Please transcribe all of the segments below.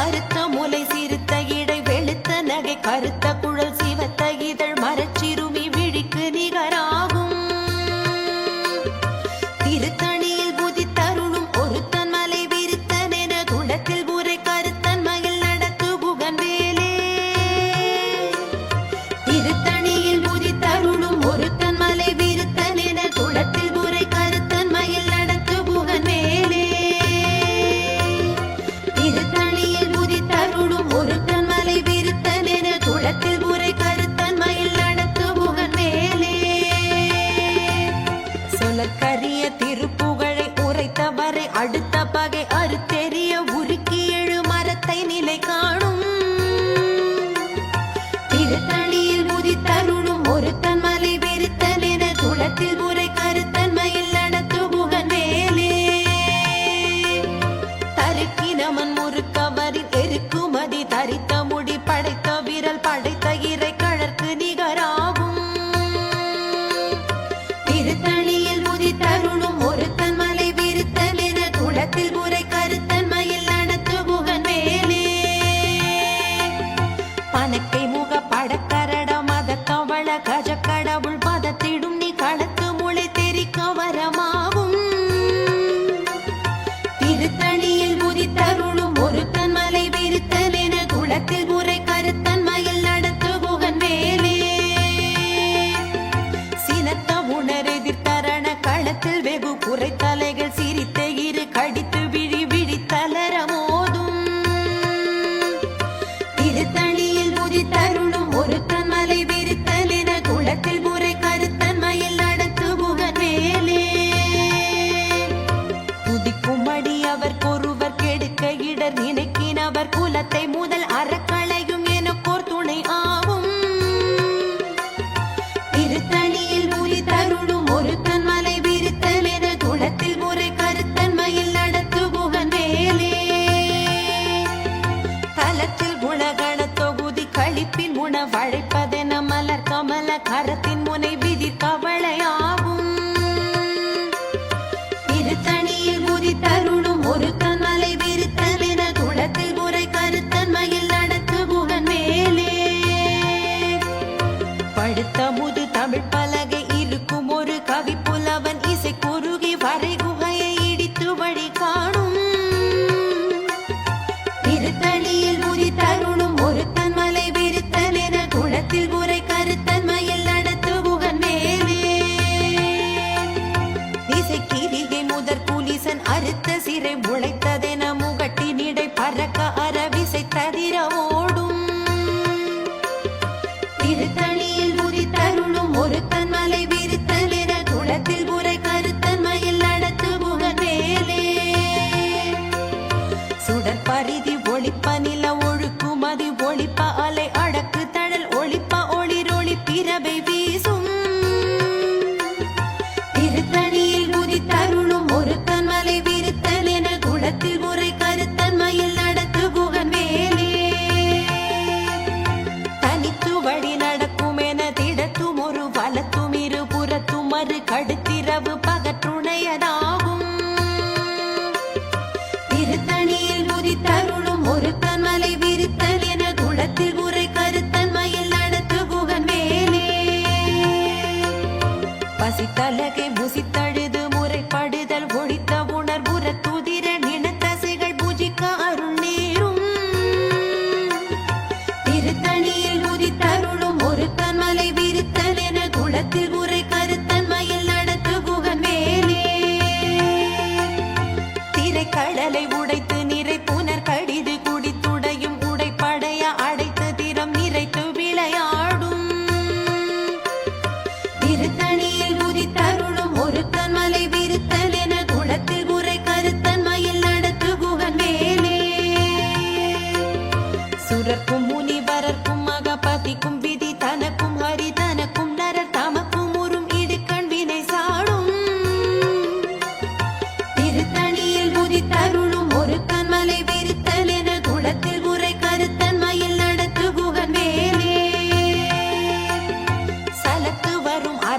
artık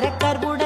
வரும்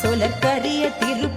சொலக்கரிய திரு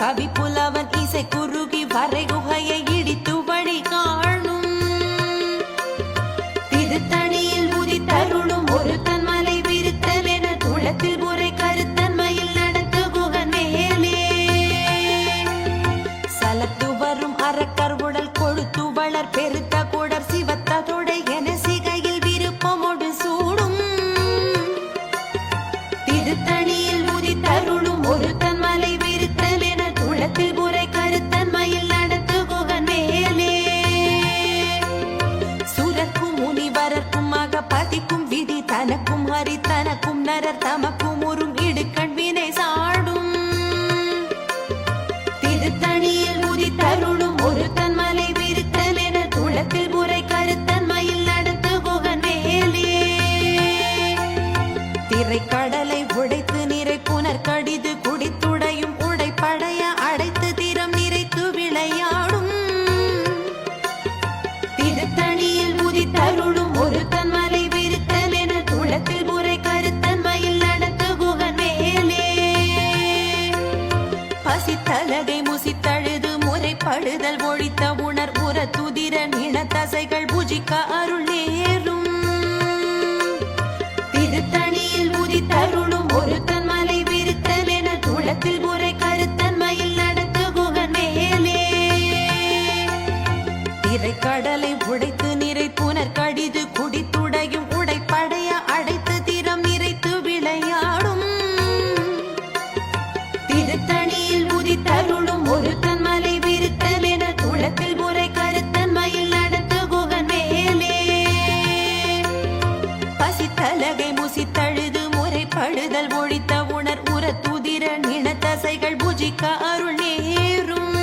கவி புலவன் இசை குறுகி வரை குகையை புகழ்தல் ஒழித்த உணர் உர துதிர நினத்தசைகள் புஜிக்க அருள் உலகை முசித்தழுது முறைப்படுதல் ஒழித்த உணர் உர துதிர நினத்தசைகள் பூஜிக்க அருள் நேரும்.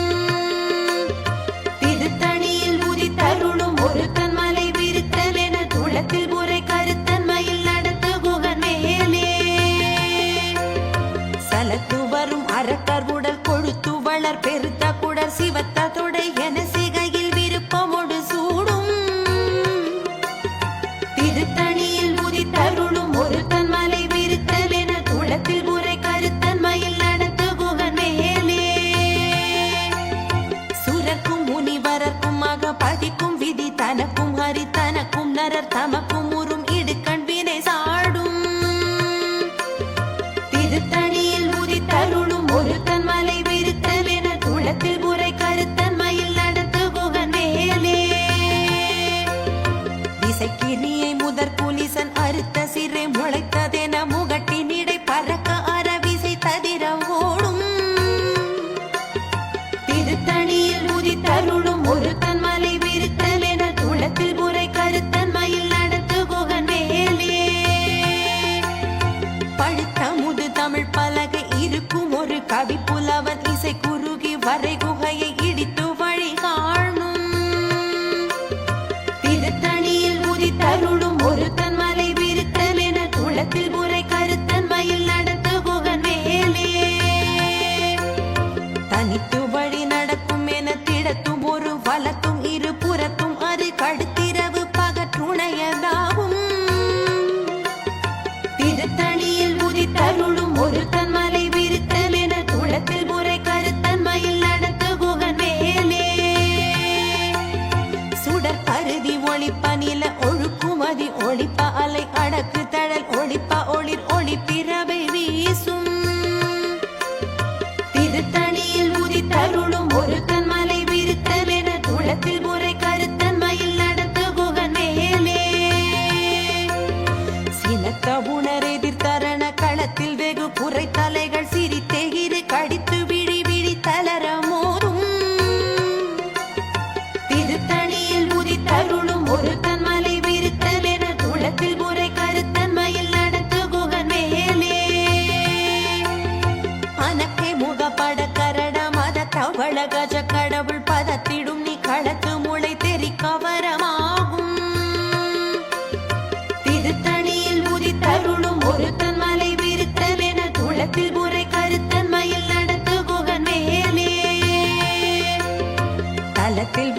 திருத்தணியில் உதித்தருளும் ஒரு தன்மலை விருத்தல் என துளத்தில் முறை கருத்தன்மையில் நடத்த குகன் மேலே. சலத்து வரும் அறக்கர் உடல் கொழுத்து வளர் பெருத்த குடர் சிவத்த தமக்கும் நரர் தமக்கும் aquel